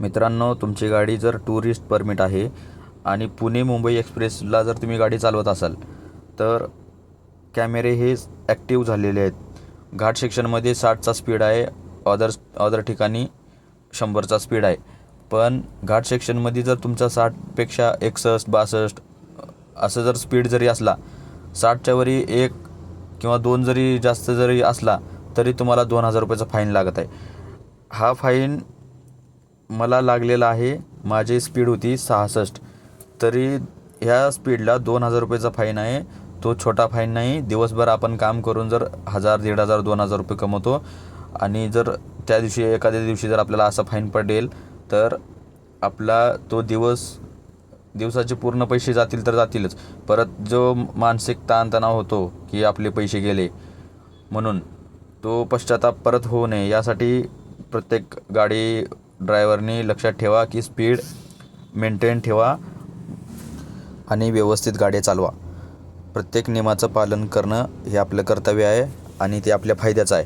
मित्रांनो तुमची गाडी जर टुरिस्ट परमिट आहे आणि पुणे मुंबई एक्सप्रेसला जर तुम्ही गाडी चालवत असाल तर कॅमेरे हे ॲक्टिव्ह झालेले आहेत. घाट सेक्शनमध्ये साठचा स्पीड आहे अदर अदर ठिकाणी शंभरचा स्पीड आहे. पण घाट सेक्शनमध्ये जर तुमचा साठपेक्षा एकसष्ट बासष्ट असं जर स्पीड जरी असला साठच्या वरी एक किंवा दोन जरी जास्त जरी असला तरी तुम्हाला दोन हजार रुपयाचा फाईन लागत आहे. हा फाईन मला लागलेला आहे. माझी स्पीड होती सहासष्ट. तरी ह्या स्पीडला दोन हजार रुपयाचा फाईन आहे. तो छोटा फाईन नाही. दिवसभर आपण काम करून जर हजार दीड हजार दोन हजार रुपये कमवतो आणि जर त्या दिवशी एखाद्या दिवशी जर आपल्याला असा फाईन पडेल तर आपला तो दिवस दिवसाचे पूर्ण पैसे जातील तर जातीलच. परत जो मानसिक ताणतणाव होतो की आपले पैसे गेले म्हणून तो पश्चाताप परत होऊ नये. यासाठी प्रत्येक गाडी ड्रायव्हरनी लक्षात ठेवा की स्पीड मेंटेन ठेवा आणि व्यवस्थित गाड्या चालवा. प्रत्येक नियमाचं पालन करणं हे आपलं कर्तव्य आहे आणि ते आपल्या फायद्याचं आहे.